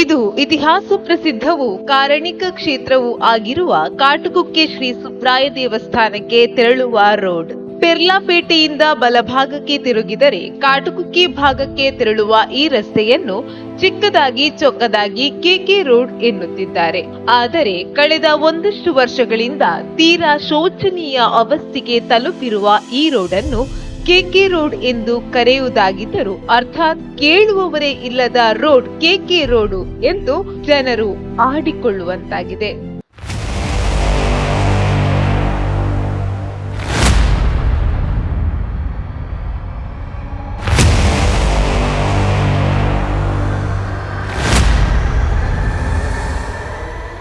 ಇದು ಇತಿಹಾಸ ಪ್ರಸಿದ್ಧವೂ ಕಾರಣಿಕ ಕ್ಷೇತ್ರವೂ ಆಗಿರುವ ಕಾಟುಕುಕ್ಕೆ ಶ್ರೀ ಸುಬ್ರಾಯ ದೇವಸ್ಥಾನಕ್ಕೆ ತೆರಳುವ ರೋಡ್. ಪೆರ್ಲಾಪೇಟೆಯಿಂದ ಬಲಭಾಗಕ್ಕೆ ತಿರುಗಿದರೆ ಕಾಟುಕುಕ್ಕಿ ಭಾಗಕ್ಕೆ ತೆರಳುವ ಈ ರಸ್ತೆಯನ್ನು ಚಿಕ್ಕದಾಗಿ ಚೊಕ್ಕದಾಗಿ ಕೆಕೆ ರೋಡ್ ಎನ್ನುತ್ತಿದ್ದಾರೆ. ಆದರೆ ಕಳೆದ ಒಂದಷ್ಟು ವರ್ಷಗಳಿಂದ ತೀರಾ ಶೋಚನೀಯ ಅವಸ್ಥೆಗೆ ತಲುಪಿರುವ ಈ ರೋಡನ್ನು ಕೆಕೆ ರೋಡ್ ಎಂದು ಕರೆಯುವುದಾಗಿದ್ದರು ಅರ್ಥಾತ್ ಕೇಳುವವರೇ ಇಲ್ಲದ ರೋಡ್ ಕೆಕೆ ರೋಡು ಎಂದು ಜನರು ಆಡಿಕೊಳ್ಳುವಂತಾಗಿದೆ.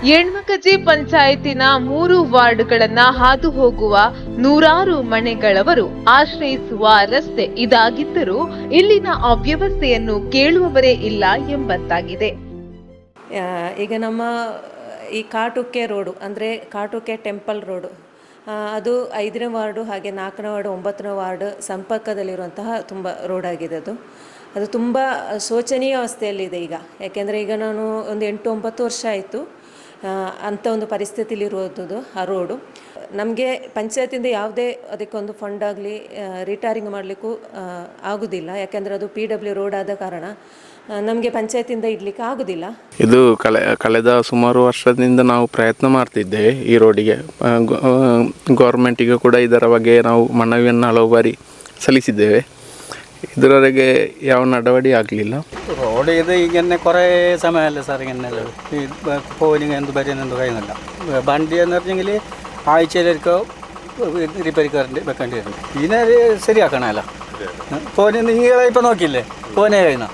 ಎಣ್ಮಕಜಿ ಪಂಚಾಯತಿನ ಮೂರು ವಾರ್ಡ್ಗಳನ್ನ ಹಾದು ಹೋಗುವ ನೂರಾರು ಮನೆಗಳವರು ಆಶ್ರಯಿಸುವ ರಸ್ತೆ ಇದಾಗಿದ್ದರೂ ಇಲ್ಲಿನ ಅವ್ಯವಸ್ಥೆಯನ್ನು ಕೇಳುವವರೇ ಇಲ್ಲ ಎಂಬಂತಾಗಿದೆ. ಈಗ ನಮ್ಮ ಈ ಕಾಟುಕೆ ರೋಡು, ಅಂದರೆ ಕಾಟುಕೆ ಟೆಂಪಲ್ ರೋಡು ಅದು ಐದನೇ ವಾರ್ಡು ಹಾಗೆ ನಾಲ್ಕನೇ ವಾರ್ಡು, ಒಂಬತ್ತನೇ ವಾರ್ಡ್ ಸಂಪರ್ಕದಲ್ಲಿರುವಂತಹ ತುಂಬ ರೋಡ್ ಆಗಿದೆ ಅದು. ಅದು ತುಂಬ ಶೋಚನೀಯ ಅವಸ್ಥೆಯಲ್ಲಿದೆ ಈಗ. ಯಾಕೆಂದರೆ ಈಗ ನಾನು ಒಂದು ಎಂಟು ಒಂಬತ್ತು ವರ್ಷ ಆಯಿತು. ಅಂಥ ಒಂದು ಪರಿಸ್ಥಿತಿಲಿರುವುದು ಆ ರೋಡು ನಮಗೆ ಪಂಚಾಯತಿಂದ ಯಾವುದೇ ಅದಕ್ಕೊಂದು ಫಂಡ್ ಆಗಲಿ ರಿಟೈರಿಂಗ್ ಮಾಡಲಿಕ್ಕೂ ಆಗೋದಿಲ್ಲ. ಯಾಕೆಂದರೆ ಅದು ಪಿ ಡಬ್ಲ್ಯೂ ರೋಡ್ ಆದ ಕಾರಣ ನಮಗೆ ಪಂಚಾಯತಿಂದ ಇಡ್ಲಿಕ್ಕೆ ಆಗೋದಿಲ್ಲ. ಇದು ಕಳೆ, ಕಳೆದ ಸುಮಾರು ವರ್ಷದಿಂದ ನಾವು ಪ್ರಯತ್ನ ಮಾಡ್ತಿದ್ದೇವೆ ಈ ರೋಡಿಗೆ ಗೌರ್ಮೆಂಟಿಗೆ ಕೂಡ ಇದರ ಬಗ್ಗೆ ನಾವು ಮನವಿಯನ್ನು ಹಲವು ಬಾರಿ ಸಲ್ಲಿಸಿದ್ದೇವೆ. ಇದರವರೆಗೆ ಯಾವ നടപടി ಆಗಲಿಲ್ಲ റോഡ് ചെയ്ത് ഇങ്ങനെ കുറേ സമയമല്ലേ സാർ ഇങ്ങനെ ഈ പോയിന് എന്ത് പറ്റുന്നെന്ത് കഴിയുന്നില്ല വണ്ടി എന്ന് പറഞ്ഞെങ്കിൽ ആഴ്ചയിലൊരിക്കോ റിപ്പയറിക്കാറുണ്ട് വെക്കേണ്ടി വരുന്നുണ്ട് ഇതിനെ ശരിയാക്കണമല്ലോ പോന് നിങ്ങൾ ഇപ്പം നോക്കിയില്ലേ പോനെ കഴിയുന്ന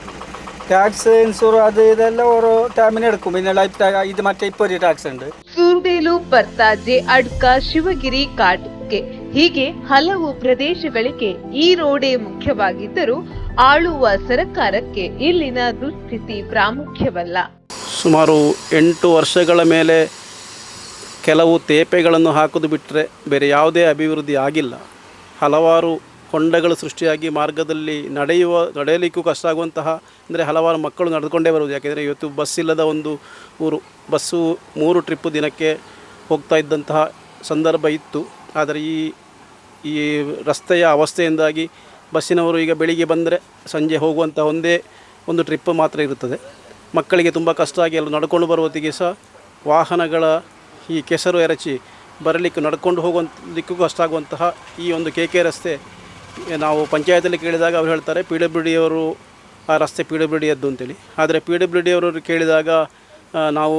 ടാക്സ് ഇൻഷൂർ അത് ഇതെല്ലാം ഓരോ ടൈമിന് എടുക്കും പിന്നെ ലൈഫ് ടാ- ഇത് മറ്റേ ഇപ്പോൾ ഒരു ടാക്സ് ഉണ്ട് ಸೂರ್ಬೇಲು ಪರ್ತಾಜೆ ಅಡ್ಕ ಶಿವಗಿರಿ ಕಾಟುಕ್ಕೆ ಹೀಗೆ ಹಲವು ಪ್ರದೇಶಗಳಿಗೆ ಈ ರೋಡೆ ಮುಖ್ಯವಾಗಿದ್ದರೂ ಆಳುವ ಸರ್ಕಾರಕ್ಕೆ ಇಲ್ಲಿನ ದುಸ್ಥಿತಿ ಪ್ರಾಮುಖ್ಯವಲ್ಲ. ಸುಮಾರು ಎಂಟು ವರ್ಷಗಳ ಮೇಲೆ ಕೆಲವು ತೇಪೆಗಳನ್ನು ಹಾಕೋದು ಬಿಟ್ಟರೆ ಬೇರೆ ಯಾವುದೇ ಅಭಿವೃದ್ಧಿ ಆಗಿಲ್ಲ. ಹಲವಾರು ಹೊಂಡಗಳು ಸೃಷ್ಟಿಯಾಗಿ ಮಾರ್ಗದಲ್ಲಿ ನಡೆಯುವ, ನಡೆಯಲಿಕ್ಕೂ ಕಷ್ಟ ಆಗುವಂತಹ, ಅಂದರೆ ಹಲವಾರು ಮಕ್ಕಳು ನಡೆದುಕೊಂಡೇ ಬರುವುದು. ಯಾಕೆಂದರೆ ಇವತ್ತು ಬಸ್ ಇಲ್ಲದ ಒಂದು ಊರು, ಬಸ್ಸು ಮೂರು ಟ್ರಿಪ್ಪು ದಿನಕ್ಕೆ ಹೋಗ್ತಾ ಇದ್ದಂತಹ ಸಂದರ್ಭ ಇತ್ತು. ಆದರೆ ಈ ಈ ರಸ್ತೆಯ ಅವಸ್ಥೆಯಿಂದಾಗಿ ಬಸ್ಸಿನವರು ಈಗ ಬೆಳಿಗ್ಗೆ ಬಂದರೆ ಸಂಜೆ ಹೋಗುವಂಥ ಒಂದೇ ಒಂದು ಟ್ರಿಪ್ ಮಾತ್ರ ಇರುತ್ತದೆ. ಮಕ್ಕಳಿಗೆ ತುಂಬ ಕಷ್ಟ ಆಗಿ ಎಲ್ಲ ನಡ್ಕೊಂಡು ಬರುವತ್ತಿಗೆ ಸಹ ವಾಹನಗಳ ಈ ಕೆಸರು ಎರಚಿ ಬರಲಿಕ್ಕೆ ನಡ್ಕೊಂಡು ಹೋಗುವಂಥದಕ್ಕೂ ಕಷ್ಟ ಆಗುವಂತಹ ಈ ಒಂದು ಕೆ ಕೆ ರಸ್ತೆ ನಾವು ಪಂಚಾಯತಲ್ಲಿ ಕೇಳಿದಾಗ ಅವ್ರು ಹೇಳ್ತಾರೆ, ಪಿ ಡಬ್ಲ್ಯೂ ಡಿ ಅವರು ಆ ರಸ್ತೆ ಪಿ ಡಬ್ಲ್ಯೂ ಡಿ ಅದ್ದು ಅಂತೇಳಿ. ಆದರೆ ಪಿ ಡಬ್ಲ್ಯೂ ಡಿ ಅವರು ಕೇಳಿದಾಗ ನಾವು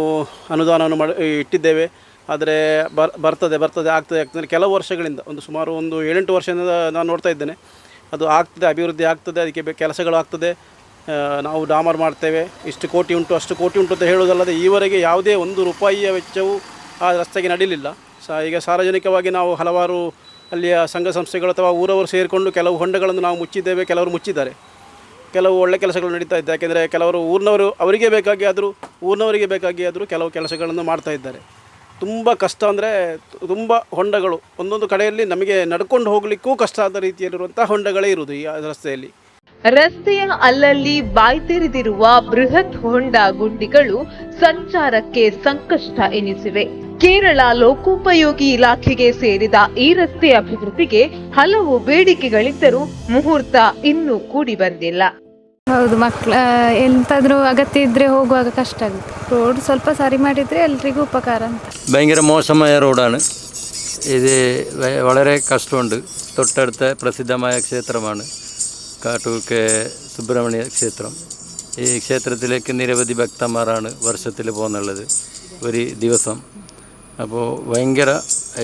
ಅನುದಾನವನ್ನು ಮಾಡಿ ಇಟ್ಟಿದ್ದೇವೆ. ಆದರೆ ಬರ್, ಬರ್ತದೆ ಬರ್ತದೆ, ಆಗ್ತದೆ ಆಗ್ತದೆ. ಕೆಲವು ವರ್ಷಗಳಿಂದ, ಒಂದು ಸುಮಾರು ಒಂದು ಏಳೆಂಟು ವರ್ಷದಿಂದ ನಾನು ನೋಡ್ತಾ ಇದ್ದೇನೆ. ಅದು ಆಗ್ತದೆ, ಅಭಿವೃದ್ಧಿ ಆಗ್ತದೆ, ಅದಕ್ಕೆ ಕೆಲಸಗಳು ಆಗ್ತದೆ. ನಾವು ಡಾಮರ್ ಮಾಡ್ತೇವೆ. ಇಷ್ಟು ಕೋಟಿ ಉಂಟು, ಅಷ್ಟು ಕೋಟಿ ಉಂಟು ಅಂತ ಹೇಳುವುದಲ್ಲದೆ, ಈವರೆಗೆ ಯಾವುದೇ ಒಂದು ರೂಪಾಯಿಯ ವೆಚ್ಚವು ಆ ರಸ್ತೆಗೆ ನಡೀಲಿಲ್ಲ. ಸ, ಈಗ ಸಾರ್ವಜನಿಕವಾಗಿ ನಾವು ಹಲವಾರು ಅಲ್ಲಿಯ ಸಂಘ ಸಂಸ್ಥೆಗಳು ಅಥವಾ ಊರವರು ಸೇರಿಕೊಂಡು ಕೆಲವು ಹೊಂಡಗಳನ್ನು ನಾವು ಮುಚ್ಚಿದ್ದೇವೆ, ಕೆಲವರು ಮುಚ್ಚಿದ್ದಾರೆ. ಕೆಲವು ಒಳ್ಳೆ ಕೆಲಸಗಳು ನಡೀತಾ ಇದೆ ಯಾಕೆಂದರೆ ಕೆಲವರು ಊರಿನವರು, ಅವರಿಗೆ ಬೇಕಾಗಿ ಆದರೂ, ಊರಿನವರಿಗೆ ಬೇಕಾಗಿ ಆದರೂ ಕೆಲವು ಕೆಲಸಗಳನ್ನು ಮಾಡ್ತಾ ಇದ್ದಾರೆ. ತುಂಬ ಕಷ್ಟ ಅಂದರೆ ತುಂಬ ಹೊಂಡಗಳು. ಒಂದೊಂದು ಕಡೆಯಲ್ಲಿ ನಮಗೆ ನಡ್ಕೊಂಡು ಹೋಗ್ಲಿಕ್ಕೂ ಕಷ್ಟ ಆದ ರೀತಿಯಲ್ಲಿರುವಂಥ ಹೊಂಡಗಳೇ ಇರುವುದು ಈ ರಸ್ತೆಯಲ್ಲಿ. ರಸ್ತೆಯ ಅಲ್ಲಲ್ಲಿ ಬಾಯ್ ತೆರೆದಿರುವ ಬೃಹತ್ ಹೊಂಡ ಗುಂಡಿಗಳು ಸಂಚಾರಕ್ಕೆ ಸಂಕಷ್ಟ ಎನಿಸಿವೆ. ಕೇರಳ ಲೋಕೋಪಯೋಗಿ ಇಲಾಖೆಗೆ ಸೇರಿದ ಈ ರಸ್ತೆ ಅಭಿವೃದ್ಧಿಗೆ ಹಲವು ಬೇಡಿಕೆಗಳಿದ್ದರೂ ಮುಹೂರ್ತ ಇನ್ನೂ ಕೂಡಿ ಬಂದಿಲ್ಲ. ಹೌದು ಮಕ್ಳ ಎಂತಾದ್ರೂ ಅಗತ್ಯ ಇದ್ರೆ ಹೋಗುವಾಗ ಕಷ್ಟ ಆಗುತ್ತೆ ರೋಡ್ ಸ್ವಲ್ಪ ಸರಿ ಮಾಡಿದ್ರೆ ಎಲ್ರಿಗೂ ಉಪಕಾರ ಅಂತ ഭയങ്കര മോശമായ റോഡാണ് ഇത് വ- വളരെ കഷ്ടമുണ്ട് തൊട്ടടുത്ത പ്രസിദ്ധമായ ക്ഷേത്രമാണ് കാട്ടൂക്കെ സുബ്രഹ്മണ്യ ക്ഷേത്രം ഈ ക്ഷേത്രത്തിലേക്ക് നിരവധി ഭക്തന്മാരാണ് വർഷത്തിൽ പോകുന്നുള്ളത് ഒരു ദിവസം അപ്പോൾ ഭയങ്കര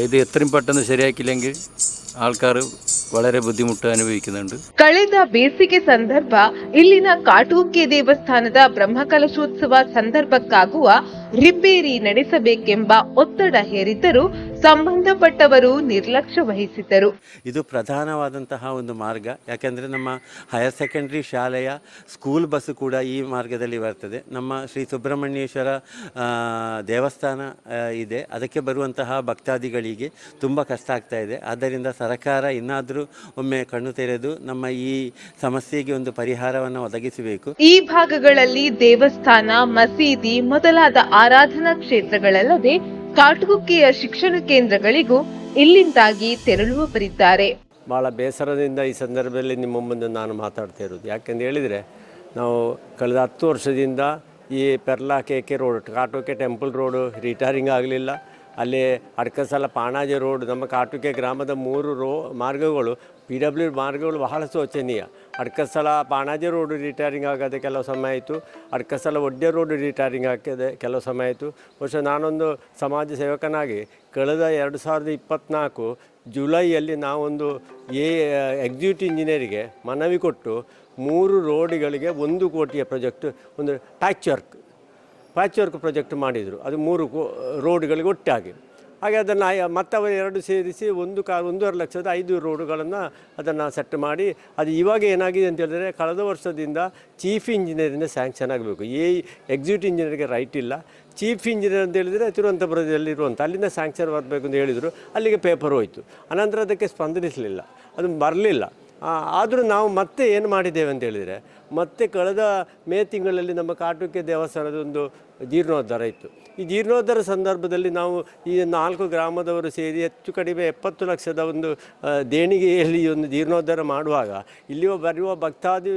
ഇത് എത്രയും പെട്ടെന്ന് ശരിയാക്കിയില്ലെങ്കിൽ ആൾക്കാർ വളരെ ബുദ്ധിമുട്ട് അനുഭവിക്കുന്നുണ്ട് ಕಳೆದ ಬೇಸಿಗೆ ಸಂದರ್ಭ ಇಲ್ಲಿನ ಕಾಟುಕೆ ದೇವಸ್ಥಾನದ ಬ್ರಹ್ಮಕಲಶೋತ್ಸವ ಸಂದರ್ಭಕ್ಕಾಗುವ ರಿಪೇರಿ ನಡೆಸಬೇಕೆಂಬ ಒತ್ತಡ ಹೇರಿದ್ದರೂ ಸಂಬಂಧಪಟ್ಟವರು ನಿರ್ಲಕ್ಷ್ಯ ವಹಿಸಿದ್ದರು. ಇದು ಪ್ರಧಾನವಾದಂತಹ ಒಂದು ಮಾರ್ಗ. ಯಾಕೆಂದರೆ ನಮ್ಮ ಹೈಯರ್ ಸೆಕೆಂಡರಿ ಶಾಲೆಯ ಸ್ಕೂಲ್ ಬಸ್ ಕೂಡ ಈ ಮಾರ್ಗದಲ್ಲಿ ಬರ್ತದೆ. ನಮ್ಮ ಶ್ರೀ ಸುಬ್ರಹ್ಮಣ್ಯೇಶ್ವರ ದೇವಸ್ಥಾನ ಇದೆ. ಅದಕ್ಕೆ ಬರುವಂತಹ ಭಕ್ತಾದಿಗಳಿಗೆ ತುಂಬ ಕಷ್ಟ ಆಗ್ತಾ ಇದೆ. ಆದ್ದರಿಂದ ಸರ್ಕಾರ ಇನ್ನಾದರೂ ಒಮ್ಮೆ ಕಣ್ಣು ತೆರೆದು ನಮ್ಮ ಈ ಸಮಸ್ಯೆಗೆ ಒಂದು ಪರಿಹಾರವನ್ನು ಒದಗಿಸಬೇಕು. ಈ ಭಾಗಗಳಲ್ಲಿ ದೇವಸ್ಥಾನ ಮಸೀದಿ ಮೊದಲಾದ ಆರಾಧನಾ ಕ್ಷೇತ್ರಗಳಲ್ಲದೆ ಕಾಟುಗುಕ್ಕೆಯ ಶಿಕ್ಷಣ ಕೇಂದ್ರಗಳಿಗೂ ಇಲ್ಲಿಂದಾಗಿ ತೆರಳುವವರಿದ್ದಾರೆ. ಭಾಳ ಬೇಸರದಿಂದ ಈ ಸಂದರ್ಭದಲ್ಲಿ ನಿಮ್ಮ ಮುಂದೆ ನಾನು ಮಾತಾಡ್ತಾ ಇರೋದು. ಯಾಕೆಂದು ಹೇಳಿದರೆ, ನಾವು ಕಳೆದ ಹತ್ತು ವರ್ಷದಿಂದ ಈ ಪೆರ್ಲಾ ಕೆ ಕೆ ರೋಡ್ ಕಾಟೋಕೆ ಟೆಂಪಲ್ ರೋಡು ರಿಟೈರಿಂಗ್ ಆಗಲಿಲ್ಲ. ಅಲ್ಲಿ ಅಡ್ಕಸಲ ಪಾಣಾಜಿ ರೋಡ್, ನಮ್ಮ ಕಾಟುಕೆ ಗ್ರಾಮದ ಮೂರು ರೋ ಮಾರ್ಗಗಳು, ಪಿ ಡಬ್ಲ್ಯೂ ಮಾರ್ಗಗಳು ಬಹಳ ಶೋಚನೀಯ ಅಡ್ಕಸಲ ಪಾಣಾಜಿ ರೋಡ್ ರಿಟೈರಿಂಗ್ ಆಗದೆ ಕೆಲವು ಸಮಯ ಆಯಿತು. ಅಡ್ಕಸಲ ಒಡ್ಡೆ ರೋಡ್ ರಿಟೈರಿಂಗ್ ಆಗ್ತದೆ ಕೆಲವು ಸಮಯ ಆಯಿತು. ಬಹುಶಃ ನಾನೊಂದು ಸಮಾಜ ಸೇವಕನಾಗಿ ಕಳೆದ ಎರಡು ಸಾವಿರದ ಇಪ್ಪತ್ತ್ನಾಲ್ಕು ಜುಲೈಯಲ್ಲಿ ನಾವೊಂದು ಎ ಎಕ್ಸಿಕ್ಯೂಟಿವ್ ಇಂಜಿನಿಯರಿಗೆ ಮನವಿ ಕೊಟ್ಟು ಮೂರು ರೋಡ್ಗಳಿಗೆ ಒಂದು ಕೋಟಿಯ ಪ್ರಾಜೆಕ್ಟ್ ಒಂದು patch work patch work project ಮಾಡಿದರು. ಅದು ಮೂರು ಕೋ, ರೋಡ್ಗಳಿಗೆ ಒಟ್ಟಾಗಿ. ಹಾಗೆ ಅದನ್ನು ಮತ್ತೆ ಎರಡು ಸೇರಿಸಿ ಒಂದು ಕಾ ಒಂದೂವರೆ ಲಕ್ಷದ ಐದು ರೋಡುಗಳನ್ನು ಅದನ್ನು ಸೆಟ್ ಮಾಡಿ, ಅದು ಇವಾಗ ಏನಾಗಿದೆ ಅಂತ ಹೇಳಿದ್ರೆ ಕಳೆದ ವರ್ಷದಿಂದ ಚೀಫ್ ಇಂಜಿನಿಯರಿಂದ ಸ್ಯಾಂಕ್ಷನ್ ಆಗಬೇಕು. ಎ ಎಕ್ಸಿಕ್ಯೂಟಿವ್ ಇಂಜಿನಿಯರ್ಗೆ ರೈಟ್ ಇಲ್ಲ. ಚೀಫ್ ಇಂಜಿನಿಯರ್ ಅಂತ ಹೇಳಿದರೆ ತಿರುವನಂತಪುರದಲ್ಲಿರುವಂಥ ಅಲ್ಲಿಂದ ಸ್ಯಾಂಕ್ಷನ್ ಬರಬೇಕು ಅಂತ ಹೇಳಿದರು. ಅಲ್ಲಿಗೆ ಪೇಪರ್ ಹೋಯಿತು. ಅನಂತರ ಅದಕ್ಕೆ ಸ್ಪಂದಿಸಲಿಲ್ಲ ಅದು ಬರಲಿಲ್ಲ. ಆದರೂ ನಾವು ಮತ್ತೆ ಏನು ಮಾಡಿದ್ದೇವೆ ಅಂತ ಹೇಳಿದರೆ, ಮತ್ತೆ ಕಳೆದ ಮೇ ತಿಂಗಳಲ್ಲಿ ನಮ್ಮ ಕಾಟುಕೆ ದೇವಸ್ಥಾನದ ಒಂದು ಜೀರ್ಣೋದ್ಧಾರ ಇತ್ತು. ಈ ಜೀರ್ಣೋದ್ಧಾರ ಸಂದರ್ಭದಲ್ಲಿ ನಾವು ಈ ನಾಲ್ಕು ಗ್ರಾಮದವರು ಸೇರಿ ಹೆಚ್ಚು ಕಡಿಮೆ ಎಪ್ಪತ್ತು ಲಕ್ಷದ ಒಂದು ದೇಣಿಗೆಯಲ್ಲಿ ಒಂದು ಜೀರ್ಣೋದ್ಧಾರ ಮಾಡುವಾಗ ಇಲ್ಲಿ ಬರುವ ಭಕ್ತಾದಿ,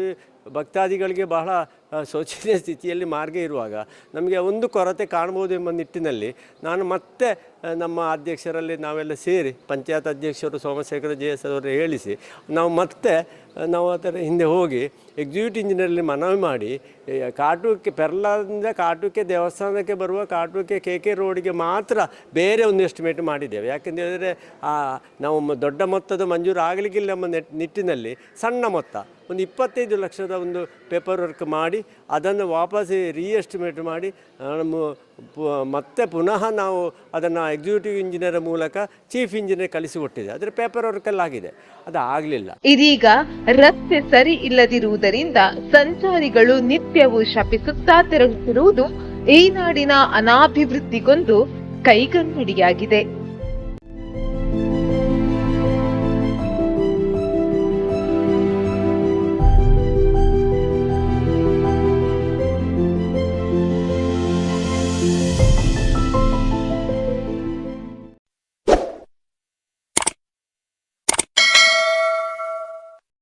ಭಕ್ತಾದಿಗಳಿಗೆ ಬಹಳ ಶೋಚನೀಯ ಸ್ಥಿತಿಯಲ್ಲಿ ಮಾರ್ಗ ಇರುವಾಗ ನಮಗೆ ಒಂದು ಕೊರತೆ ಕಾಣ್ಬೋದು ಎಂಬ ನಿಟ್ಟಿನಲ್ಲಿ ನಾನು ಮತ್ತೆ ನಮ್ಮ ಅಧ್ಯಕ್ಷರಲ್ಲಿ ನಾವೆಲ್ಲ ಸೇರಿ ಪಂಚಾಯತ್ ಅಧ್ಯಕ್ಷರು ಸೋಮಶೇಖರ ಜೆ ಎಸ್ ಅವರು ಹೇಳಿಸಿ ನಾವು ಮತ್ತೆ ನಾವು ಅದರ ಹಿಂದೆ ಹೋಗಿ ಎಕ್ಸಿಕ್ಯೂಟಿವ್ ಇಂಜಿನಿಯರಲ್ಲಿ ಮನವಿ ಮಾಡಿ ಕಾಟುಕ್ಕೆ ಕಾಟುಕೆ ಪೆರ್ಲಾದಿಂದ ಕಾಟುಕ್ಕೆ ದೇವಸ್ಥಾನಕ್ಕೆ ಬರುವ ಕಾಟುಕೆ ಕೆ ಕೆ ರೋಡಿಗೆ ಮಾತ್ರ ಬೇರೆ ಒಂದು ಎಸ್ಟಿಮೇಟ್ ಮಾಡಿದ್ದೇವೆ. ಯಾಕೆಂತ ಹೇಳಿದರೆ ಆ, ನಾವು ದೊಡ್ಡ ಮೊತ್ತದ ಮಂಜೂರು ಆಗಲಿಕ್ಕಿಲ್ಲ ಎಂಬ ನೆಟ್ ನಿಟ್ಟಿನಲ್ಲಿ ಸಣ್ಣ ಮೊತ್ತ ಒಂದು ಇಪ್ಪತ್ತೈದು ಲಕ್ಷದ ಒಂದು ಪೇಪರ್ ವರ್ಕ್ ಮಾಡಿ ಅದನ್ನು ವಾಪಸ್ ರೀಎಸ್ಟಿಮೇಟ್ ಮಾಡಿ ಮತ್ತೆ ಪುನಃ ನಾವು ಅದನ್ನು ಎಕ್ಸಿಕ್ಯೂಟಿವ್ ಇಂಜಿನಿಯರ್ ಮೂಲಕ ಚೀಫ್ ಇಂಜಿನಿಯರ್ ಕಳಿಸಿಕೊಟ್ಟಿದೆ ಅದರ ಪೇಪರ್ ವರ್ಕೆಲ್ಲ ಆಗಿದೆ. ಅದು ಆಗಲಿಲ್ಲ. ಇದೀಗ ರಸ್ತೆ ಸರಿ ಇಲ್ಲದಿರುವುದರಿಂದ ಸಂಚಾರಿಗಳು ನಿತ್ಯವೂ ಶಪಿಸುತ್ತಾ ತೆರಳುತ್ತಿರುವುದು ಈ ನಾಡಿನ ಅನಾಭಿವೃದ್ಧಿಗೊಂದು ಕೈಗನ್ನಡಿಯಾಗಿದೆ.